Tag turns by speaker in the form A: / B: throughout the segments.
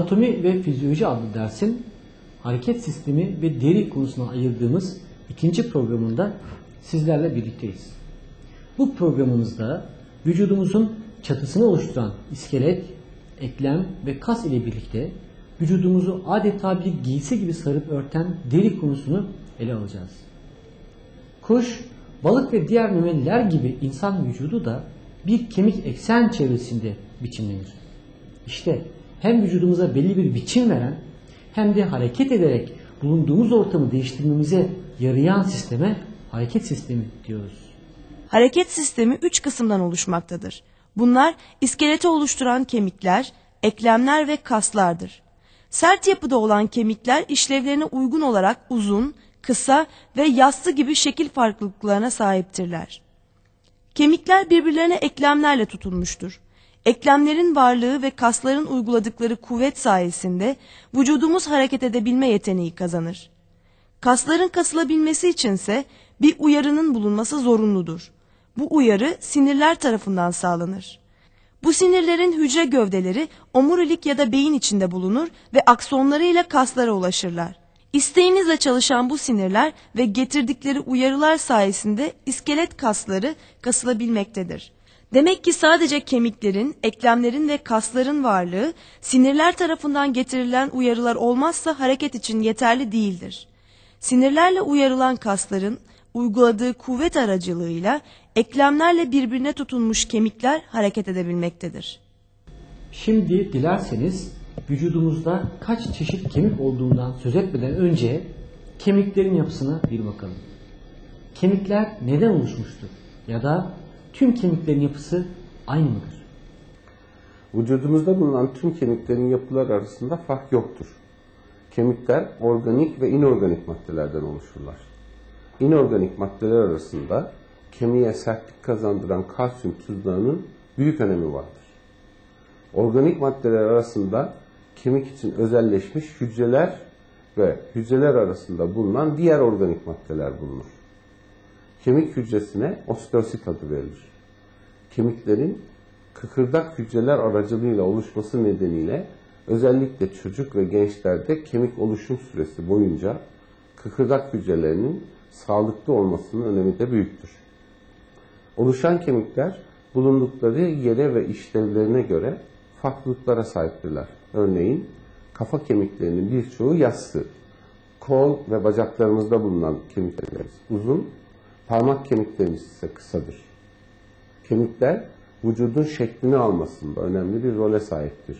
A: Anatomi ve fizyoloji adlı dersin hareket sistemi ve deri konusuna ayırdığımız ikinci programında sizlerle birlikteyiz. Bu programımızda vücudumuzun çatısını oluşturan iskelet, eklem ve kas ile birlikte vücudumuzu adeta bir giysi gibi sarıp örten deri konusunu ele alacağız. Kuş, balık ve diğer memeliler gibi insan vücudu da bir kemik eksen çevresinde biçimlenir. İşte hem vücudumuza belli bir biçim veren hem de hareket ederek bulunduğumuz ortamı değiştirmemize yarayan sisteme hareket sistemi diyoruz.
B: Hareket sistemi üç kısımdan oluşmaktadır. Bunlar iskeleti oluşturan kemikler, eklemler ve kaslardır. Sert yapıda olan kemikler işlevlerine uygun olarak uzun, kısa ve yassı gibi şekil farklılıklarına sahiptirler. Kemikler birbirlerine eklemlerle tutunmuştur. Eklemlerin varlığı ve kasların uyguladıkları kuvvet sayesinde vücudumuz hareket edebilme yeteneği kazanır. Kasların kasılabilmesi içinse bir uyarının bulunması zorunludur. Bu uyarı sinirler tarafından sağlanır. Bu sinirlerin hücre gövdeleri omurilik ya da beyin içinde bulunur ve aksonlarıyla kaslara ulaşırlar. İsteğinizle çalışan bu sinirler ve getirdikleri uyarılar sayesinde iskelet kasları kasılabilmektedir. Demek ki sadece kemiklerin, eklemlerin ve kasların varlığı sinirler tarafından getirilen uyarılar olmazsa hareket için yeterli değildir. Sinirlerle uyarılan kasların uyguladığı kuvvet aracılığıyla eklemlerle birbirine tutunmuş kemikler hareket edebilmektedir.
A: Şimdi dilerseniz vücudumuzda kaç çeşit kemik olduğundan söz etmeden önce kemiklerin yapısına bir bakalım. Kemikler neden oluşmuştur? Ya da tüm kemiklerin yapısı aynı mıdır?
C: Vücudumuzda bulunan tüm kemiklerin yapıları arasında fark yoktur. Kemikler organik ve inorganik maddelerden oluşurlar. İnorganik maddeler arasında kemiğe sertlik kazandıran kalsiyum tuzlarının büyük önemi vardır. Organik maddeler arasında kemik için özelleşmiş hücreler ve hücreler arasında bulunan diğer organik maddeler bulunur. Kemik hücresine osteosit adı verilir. Kemiklerin kıkırdak hücreler aracılığıyla oluşması nedeniyle özellikle çocuk ve gençlerde kemik oluşum süresi boyunca kıkırdak hücrelerinin sağlıklı olmasının önemi de büyüktür. Oluşan kemikler bulundukları yere ve işlevlerine göre farklılıklara sahiptirler. Örneğin kafa kemiklerinin birçoğu yassı, kol ve bacaklarımızda bulunan kemiklerimiz uzun, parmak kemiklerimiz ise kısadır. Kemikler vücudun şeklini almasında önemli bir role sahiptir.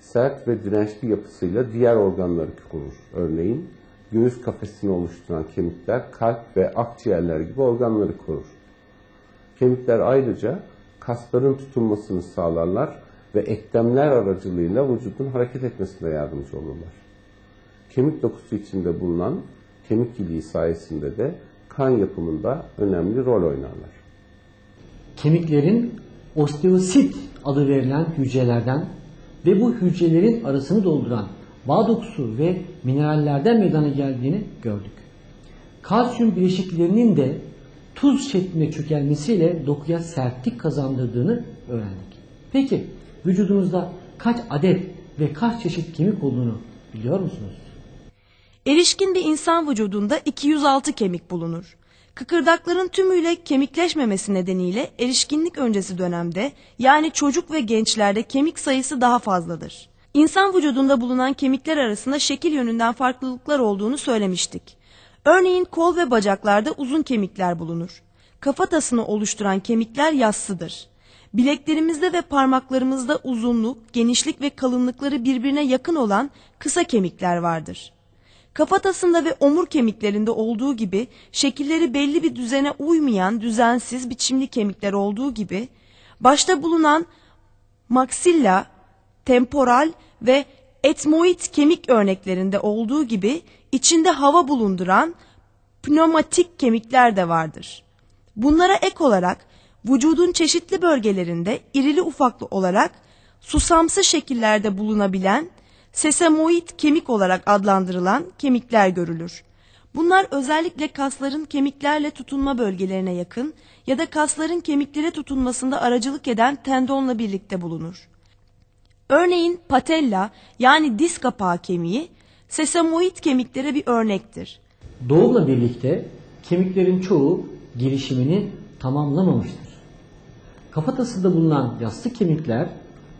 C: Sert ve dirençli yapısıyla diğer organları korur. Örneğin göğüs kafesini oluşturan kemikler kalp ve akciğerler gibi organları korur. Kemikler ayrıca kasların tutunmasını sağlarlar ve eklemler aracılığıyla vücudun hareket etmesine yardımcı olurlar. Kemik dokusu içinde bulunan kemik iliği sayesinde de kan yapımında önemli rol oynarlar.
A: Kemiklerin osteosit adı verilen hücrelerden ve bu hücrelerin arasını dolduran bağ dokusu ve minerallerden meydana geldiğini gördük. Kalsiyum bileşiklerinin de tuz şeklinde çökelmesiyle dokuya sertlik kazandırdığını öğrendik. Peki vücudumuzda kaç adet ve kaç çeşit kemik olduğunu biliyor musunuz?
B: Erişkin bir insan vücudunda 206 kemik bulunur. Kıkırdakların tümüyle kemikleşmemesi nedeniyle erişkinlik öncesi dönemde yani çocuk ve gençlerde kemik sayısı daha fazladır. İnsan vücudunda bulunan kemikler arasında şekil yönünden farklılıklar olduğunu söylemiştik. Örneğin kol ve bacaklarda uzun kemikler bulunur. Kafatasını oluşturan kemikler yassıdır. Bileklerimizde ve parmaklarımızda uzunluk, genişlik ve kalınlıkları birbirine yakın olan kısa kemikler vardır. Kafatasında ve omur kemiklerinde olduğu gibi şekilleri belli bir düzene uymayan düzensiz biçimli kemikler olduğu gibi başta bulunan maksilla, temporal ve etmoid kemik örneklerinde olduğu gibi içinde hava bulunduran pneumatik kemikler de vardır. Bunlara ek olarak vücudun çeşitli bölgelerinde irili ufaklı olarak susamsı şekillerde bulunabilen sesamoid kemik olarak adlandırılan kemikler görülür. Bunlar özellikle kasların kemiklerle tutunma bölgelerine yakın ya da kasların kemiklere tutunmasında aracılık eden tendonla birlikte bulunur. Örneğin patella yani diz kapağı kemiği sesamoid kemiklere bir örnektir.
A: Doğumla birlikte kemiklerin çoğu gelişimini tamamlamamıştır. Kafatasında bulunan yassı kemikler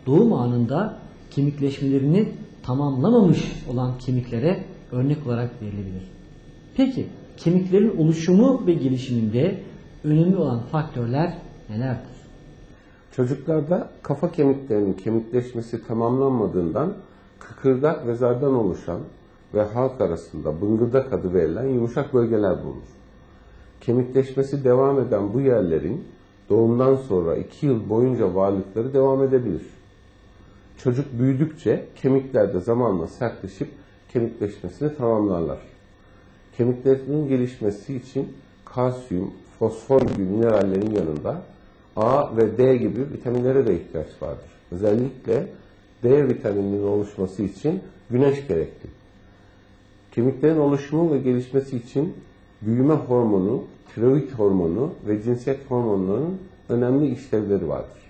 A: doğum anında kemikleşmelerini tamamlamamış olan kemiklere örnek olarak verilebilir. Peki kemiklerin oluşumu ve gelişiminde önemli olan faktörler nelerdir?
C: Çocuklarda kafa kemiklerinin kemikleşmesi tamamlanmadığından kıkırdak ve zardan oluşan ve halk arasında bıngırdak adı verilen yumuşak bölgeler bulunur. Kemikleşmesi devam eden bu yerlerin doğumdan sonra 2 yıl boyunca varlıkları devam edebilir. Çocuk büyüdükçe kemikler de zamanla sertleşip kemikleşmesini tamamlarlar. Kemiklerinin gelişmesi için kalsiyum, fosfor gibi minerallerin yanında A ve D gibi vitaminlere de ihtiyaç vardır. Özellikle D vitamininin oluşması için güneş gerekli. Kemiklerin oluşumu ve gelişmesi için büyüme hormonu, tiroid hormonu ve cinsiyet hormonlarının önemli işlevleri vardır.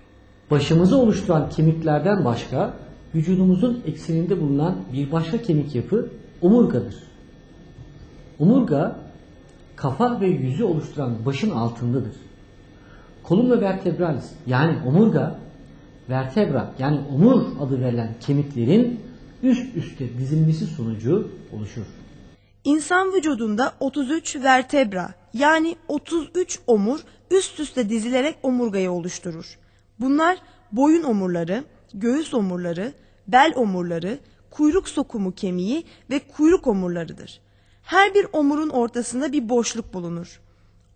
A: Başımızı oluşturan kemiklerden başka vücudumuzun ekseninde bulunan bir başka kemik yapı omurgadır. Omurga kafa ve yüzü oluşturan başın altındadır. Columna vertebralis yani omurga vertebra yani omur adı verilen kemiklerin üst üste dizilmesi sonucu oluşur.
B: İnsan vücudunda 33 vertebra yani 33 omur üst üste dizilerek omurgayı oluşturur. Bunlar boyun omurları, göğüs omurları, bel omurları, kuyruk sokumu kemiği ve kuyruk omurlarıdır. Her bir omurun ortasında bir boşluk bulunur.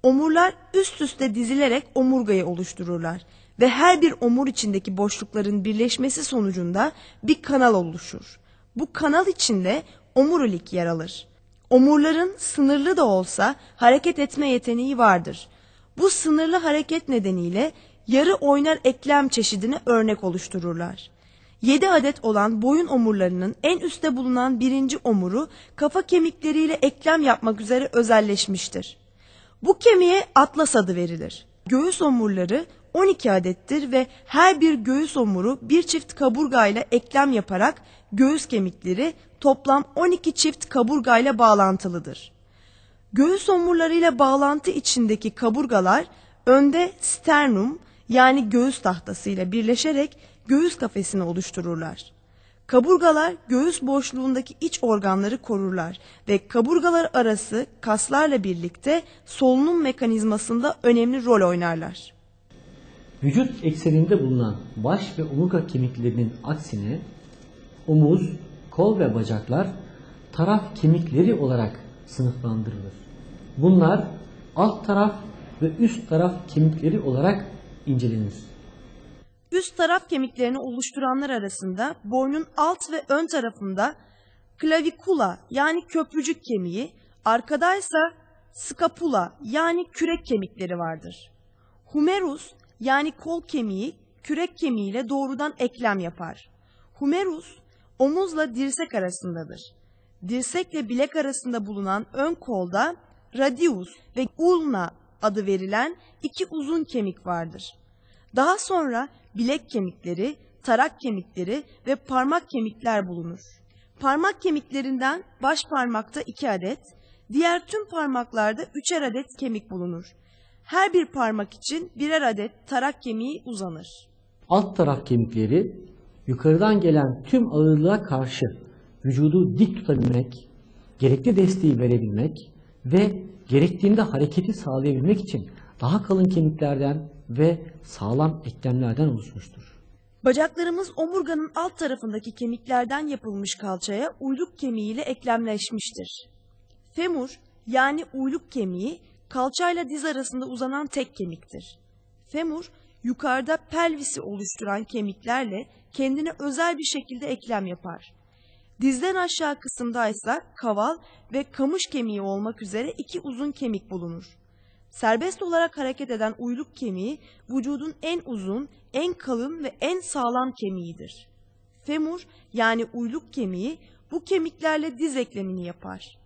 B: Omurlar üst üste dizilerek omurgayı oluştururlar ve her bir omur içindeki boşlukların birleşmesi sonucunda bir kanal oluşur. Bu kanal içinde omurilik yer alır. Omurların sınırlı da olsa hareket etme yeteneği vardır. Bu sınırlı hareket nedeniyle yarı oynar eklem çeşidine örnek oluştururlar. 7 adet olan boyun omurlarının en üstte bulunan birinci omuru kafa kemikleriyle eklem yapmak üzere özelleşmiştir. Bu kemiğe atlas adı verilir. Göğüs omurları 12 adettir ve her bir göğüs omuru bir çift kaburgayla eklem yaparak göğüs kemikleri toplam 12 çift kaburgayla bağlantılıdır. Göğüs omurlarıyla bağlantı içindeki kaburgalar önde sternum yani göğüs tahtasıyla birleşerek göğüs kafesini oluştururlar. Kaburgalar göğüs boşluğundaki iç organları korurlar ve kaburgalar arası kaslarla birlikte solunum mekanizmasında önemli rol oynarlar.
A: Vücut ekseninde bulunan baş ve omurga kemiklerinin aksine omuz, kol ve bacaklar taraf kemikleri olarak sınıflandırılır. Bunlar alt taraf ve üst taraf kemikleri olarak incelenir.
B: Üst taraf kemiklerini oluşturanlar arasında boynun alt ve ön tarafında klavikula yani köprücük kemiği, arkadaysa scapula yani kürek kemikleri vardır. Humerus yani kol kemiği kürek kemiğiyle doğrudan eklem yapar. Humerus omuzla dirsek arasındadır. Dirsekle bilek arasında bulunan ön kolda radius ve ulna adı verilen iki uzun kemik vardır. Daha sonra bilek kemikleri, tarak kemikleri ve parmak kemikler bulunur. Parmak kemiklerinden baş parmakta iki adet, diğer tüm parmaklarda üçer adet kemik bulunur. Her bir parmak için birer adet tarak kemiği uzanır.
A: Alt taraf kemikleri yukarıdan gelen tüm ağırlığa karşı vücudu dik tutabilmek, gerekli desteği verebilmek ve gerektiğinde hareketi sağlayabilmek için daha kalın kemiklerden ve sağlam eklemlerden oluşmuştur.
B: Bacaklarımız omurganın alt tarafındaki kemiklerden yapılmış kalçaya uyluk kemiğiyle eklemleşmiştir. Femur yani uyluk kemiği kalçayla diz arasında uzanan tek kemiktir. Femur yukarıda pelvisi oluşturan kemiklerle kendine özel bir şekilde eklem yapar. Dizden aşağı kısımda ise kaval ve kamış kemiği olmak üzere iki uzun kemik bulunur. Serbest olarak hareket eden uyluk kemiği vücudun en uzun, en kalın ve en sağlam kemiğidir. Femur yani uyluk kemiği bu kemiklerle diz eklemini yapar.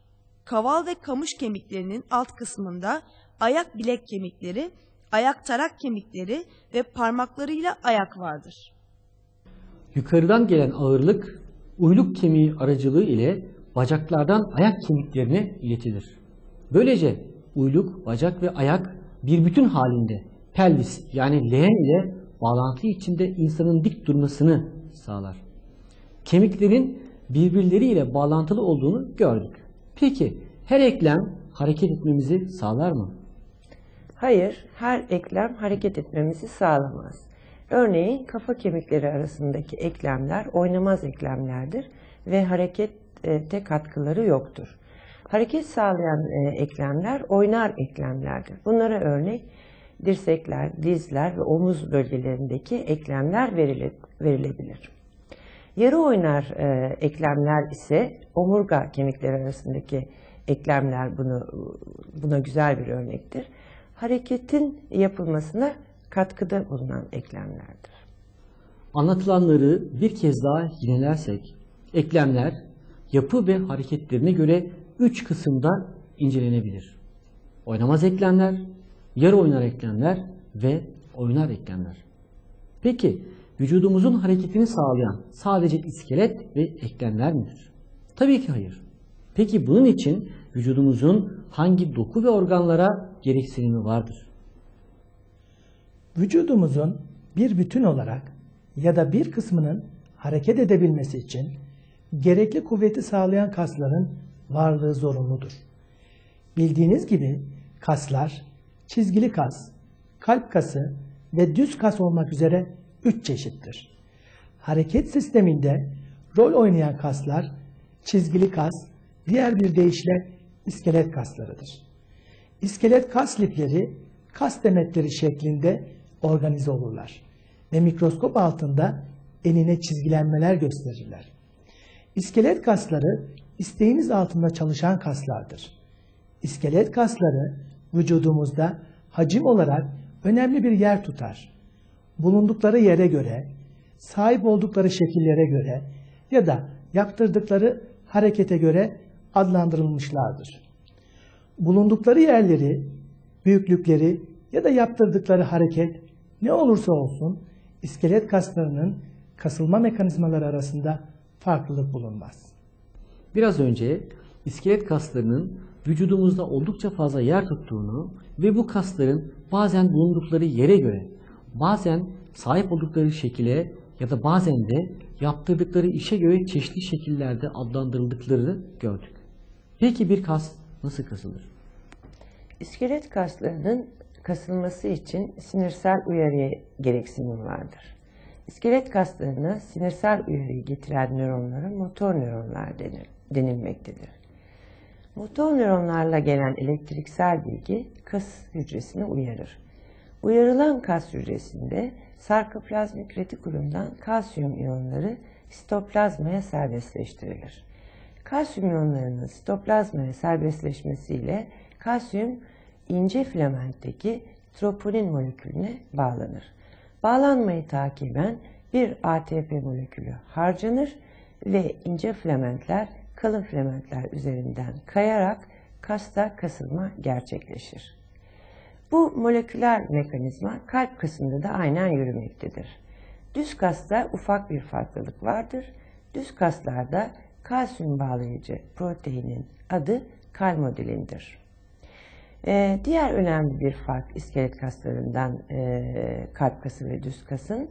B: Kaval ve kamış kemiklerinin alt kısmında ayak bilek kemikleri, ayak tarak kemikleri ve parmaklarıyla ayak vardır.
A: yukarıdan gelen ağırlık uyluk kemiği aracılığı ile bacaklardan ayak kemiklerine iletilir. Böylece uyluk, bacak ve ayak bir bütün halinde pelvis yani leğen ile bağlantı içinde insanın dik durmasını sağlar. Kemiklerin birbirleriyle bağlantılı olduğunu gördük. Peki her eklem hareket etmemizi sağlar mı?
D: Hayır, her eklem hareket etmemizi sağlamaz. Örneğin kafa kemikleri arasındaki eklemler oynamaz eklemlerdir ve harekete katkıları yoktur. Hareket sağlayan e, eklemler oynar eklemlerdir. Bunlara örnek dirsekler, dizler ve omuz bölgelerindeki eklemler verile, verilebilir. Yarı oynar e, eklemler ise omurga kemikleri arasındaki eklemler bunu buna güzel bir örnektir. Hareketin yapılmasına katkıda bulunan eklemlerdir.
A: Anlatılanları bir kez daha yinelersek, eklemler yapı ve hareketlerine göre üç kısımda incelenebilir. Oynamaz eklemler, yarı oynar eklemler ve oynar eklemler. Peki vücudumuzun hareketini sağlayan sadece iskelet ve eklemler midir? Tabii ki hayır. Peki bunun için vücudumuzun hangi doku ve organlara gereksinimi vardır?
E: Vücudumuzun bir bütün olarak ya da bir kısmının hareket edebilmesi için gerekli kuvveti sağlayan kasların varlığı zorunludur. Bildiğiniz gibi kaslar çizgili kas, kalp kası ve düz kas olmak üzere üç çeşittir. Hareket sisteminde rol oynayan kaslar çizgili kas, diğer bir deyişle iskelet kaslarıdır. İskelet kas lifleri kas demetleri şeklinde organize olurlar ve mikroskop altında enine çizgilenmeler gösterirler. İskelet kasları isteğimiz altında çalışan kaslardır. İskelet kasları vücudumuzda hacim olarak önemli bir yer tutar. Bulundukları yere göre, sahip oldukları şekillere göre ya da yaptırdıkları harekete göre adlandırılmışlardır. Bulundukları yerleri, büyüklükleri ya da yaptırdıkları hareket ne olursa olsun iskelet kaslarının kasılma mekanizmaları arasında farklılık bulunmaz.
A: Biraz önce iskelet kaslarının vücudumuzda oldukça fazla yer tuttuğunu ve bu kasların bazen bulundukları yere göre, bazen sahip oldukları şekile ya da bazen de yaptırdıkları işe göre çeşitli şekillerde adlandırıldıklarını gördük. Peki bir kas nasıl kasılır?
D: İskelet kaslarının kasılması için sinirsel uyarıya gereksinim vardır. İskelet kaslarına sinirsel uyarıyı getiren nöronlara motor nöronlar denir, denilmektedir. Motor nöronlarla gelen elektriksel bilgi kas hücresini uyarır. Uyarılan kas hücresinde sarkoplazmik retikulumdan kalsiyum iyonları sitoplazmaya serbestleştirilir. Kalsiyum iyonlarının sitoplazmaya serbestleşmesiyle kalsiyum ince filamentteki troponin molekülüne bağlanır. Bağlanmayı takiben bir ATP molekülü harcanır ve ince filamentler kalın filamentler üzerinden kayarak kasta kasılma gerçekleşir. Bu moleküler mekanizma kalp kasında da aynen yürümektedir. Düz kasta ufak bir farklılık vardır. Düz kaslarda kalsiyum bağlayıcı proteinin adı kalmodilindir. Ee, diğer önemli bir fark iskelet kaslarından e, kalp kası ve düz kasın,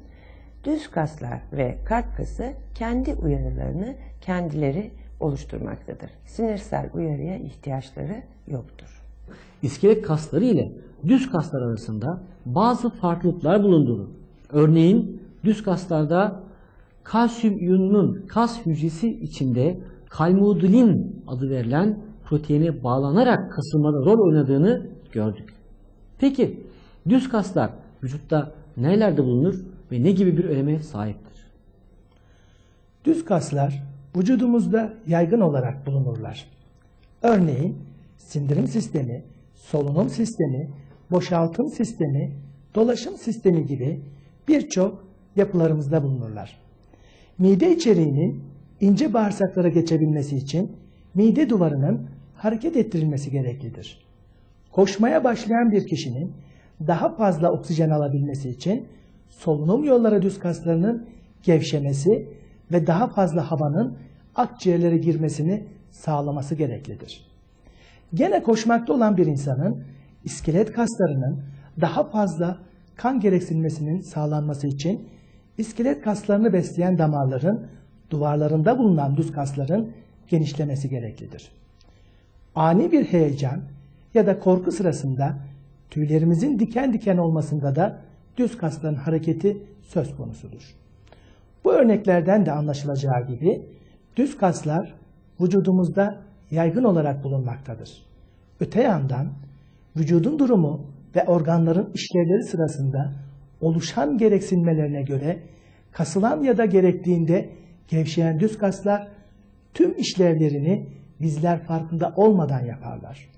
D: düz kaslar ve kalp kası kendi uyarılarını kendileri oluşturmaktadır. Sinirsel uyarıya ihtiyaçları yoktur.
A: İskelet kasları ile düz kaslar arasında bazı farklılıklar bulunduğunu. Örneğin düz kaslarda kalsiyum iyonunun kas hücresi içinde kalmodulin adı verilen proteine bağlanarak kasılmada rol oynadığını gördük. Peki düz kaslar vücutta nelerde bulunur ve ne gibi bir öneme sahiptir?
E: Düz kaslar vücudumuzda yaygın olarak bulunurlar. Örneğin sindirim sistemi, solunum sistemi, boşaltım sistemi, dolaşım sistemi gibi birçok yapılarımızda bulunurlar. Mide içeriğinin ince bağırsaklara geçebilmesi için mide duvarının hareket ettirilmesi gereklidir. Koşmaya başlayan bir kişinin daha fazla oksijen alabilmesi için solunum yolları düz kaslarının gevşemesi ve daha fazla havanın akciğerlere girmesini sağlaması gereklidir. Gene koşmakta olan bir insanın iskelet kaslarının daha fazla kan gereksinmesinin sağlanması için iskelet kaslarını besleyen damarların duvarlarında bulunan düz kasların genişlemesi gereklidir. Ani bir heyecan ya da korku sırasında tüylerimizin diken diken olmasında da düz kasların hareketi söz konusudur. Bu örneklerden de anlaşılacağı gibi düz kaslar vücudumuzda yaygın olarak bulunmaktadır. Öte yandan vücudun durumu ve organların işlevleri sırasında oluşan gereksinmelerine göre kasılan ya da gerektiğinde gevşeyen düz kaslar tüm işlevlerini bizler farkında olmadan yaparlar.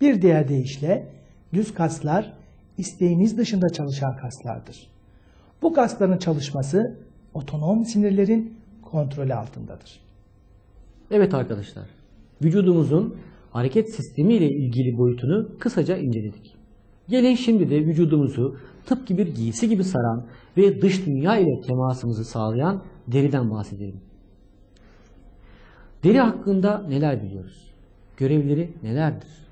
E: Bir diğer deyişle düz kaslar isteğiniz dışında çalışan kaslardır. Bu kasların çalışması otonom sinirlerin kontrolü altındadır.
A: Evet arkadaşlar, vücudumuzun hareket sistemi ile ilgili boyutunu kısaca inceledik. Gelin şimdi de vücudumuzu tıpkı bir giysi gibi saran ve dış dünya ile temasımızı sağlayan deriden bahsedelim. Deri hakkında neler biliyoruz? Görevleri nelerdir?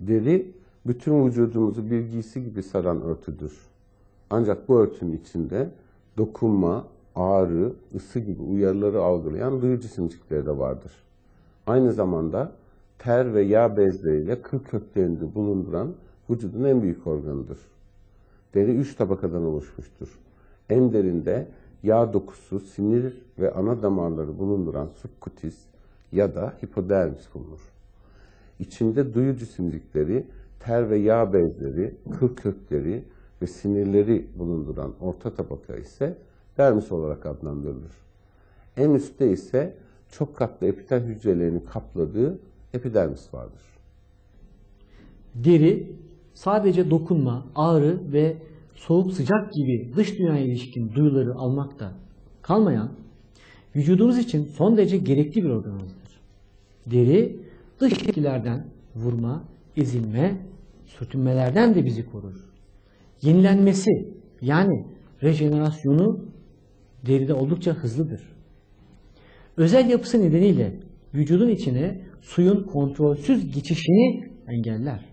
C: Deri bütün vücudumuzu bir giysi gibi saran örtüdür. Ancak bu örtünün içinde dokunma, ağrı, ısı gibi uyarıları algılayan duyu cisimcikleri de vardır. Aynı zamanda ter ve yağ bezleriyle kıl köklerinde bulunduran vücudun en büyük organıdır. Deri üç tabakadan oluşmuştur. En derinde yağ dokusu, sinir ve ana damarları bulunduran subkutis ya da hipodermis bulunur. İçinde duyu cisimcikleri, ter ve yağ bezleri, kıl kökleri ve sinirleri bulunduran orta tabaka ise dermis olarak adlandırılır. En üstte ise çok katlı epitel hücrelerini kapladığı epidermis vardır.
A: Deri sadece dokunma, ağrı ve soğuk sıcak gibi dış dünyaya ilişkin duyuları almakta kalmayan vücudumuz için son derece gerekli bir organımızdır. Deri dış etkilerden vurma, ezilme, sürtünmelerden de bizi korur. Yenilenmesi yani rejenerasyonu deride oldukça hızlıdır. Özel yapısı nedeniyle vücudun içine suyun kontrolsüz geçişini engeller.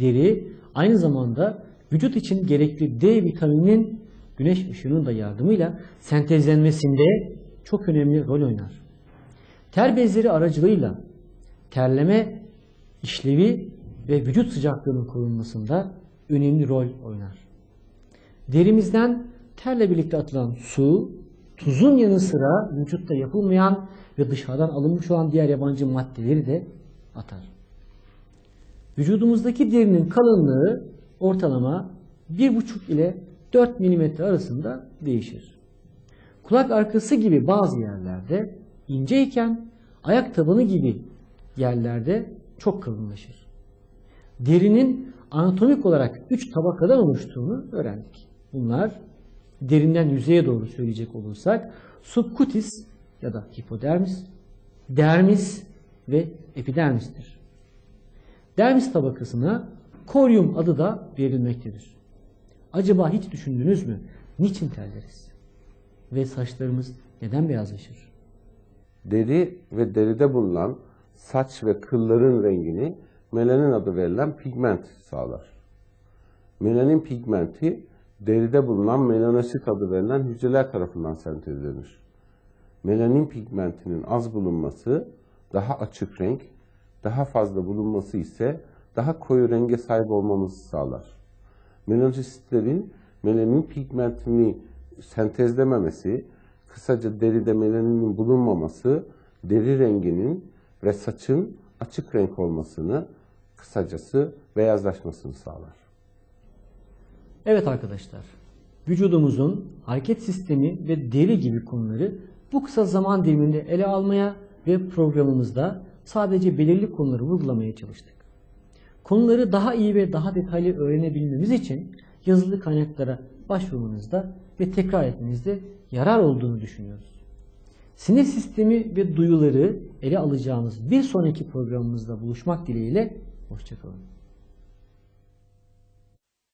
A: Deri aynı zamanda vücut için gerekli D vitamininin güneş ışığının da yardımıyla sentezlenmesinde çok önemli rol oynar. Ter bezleri aracılığıyla terleme işlevi ve vücut sıcaklığının korunmasında önemli rol oynar. Derimizden terle birlikte atılan su, tuzun yanı sıra vücutta yapılmayan ve dışarıdan alınmış olan diğer yabancı maddeleri de atar. Vücudumuzdaki derinin kalınlığı ortalama 1,5 ile 4 mm arasında değişir. Kulak arkası gibi bazı yerlerde inceyken ayak tabanı gibi yerlerde çok kalınlaşır. Derinin anatomik olarak 3 tabakadan oluştuğunu öğrendik. Bunlar derinden yüzeye doğru söyleyecek olursak subkutis ya da hipodermis, dermis ve epidermistir. Dermis tabakasına koryum adı da verilmektedir. Acaba hiç düşündünüz mü? Niçin terleriz? Ve saçlarımız neden beyazlaşır?
C: Deri ve deride bulunan saç ve kılların rengini melanin adı verilen pigment sağlar. Melanin pigmenti deride bulunan melanosit adı verilen hücreler tarafından sentezlenir. Melanin pigmentinin az bulunması daha açık renk, daha fazla bulunması ise daha koyu renge sahip olmamızı sağlar. Melanositlerin melanin pigmentini sentezlememesi, kısaca deride melaninin bulunmaması, deri renginin ve saçın açık renk olmasını, kısacası beyazlaşmasını sağlar.
A: Evet arkadaşlar, vücudumuzun hareket sistemi ve deri gibi konuları bu kısa zaman diliminde ele almaya ve programımızda sadece belirli konuları vurgulamaya çalıştık. Konuları daha iyi ve daha detaylı öğrenebilmemiz için yazılı kaynaklara başvurmanızda ve tekrar etmenizde yarar olduğunu düşünüyoruz. Sinir sistemi ve duyuları ele alacağımız bir sonraki programımızda buluşmak dileğiyle, hoşçakalın.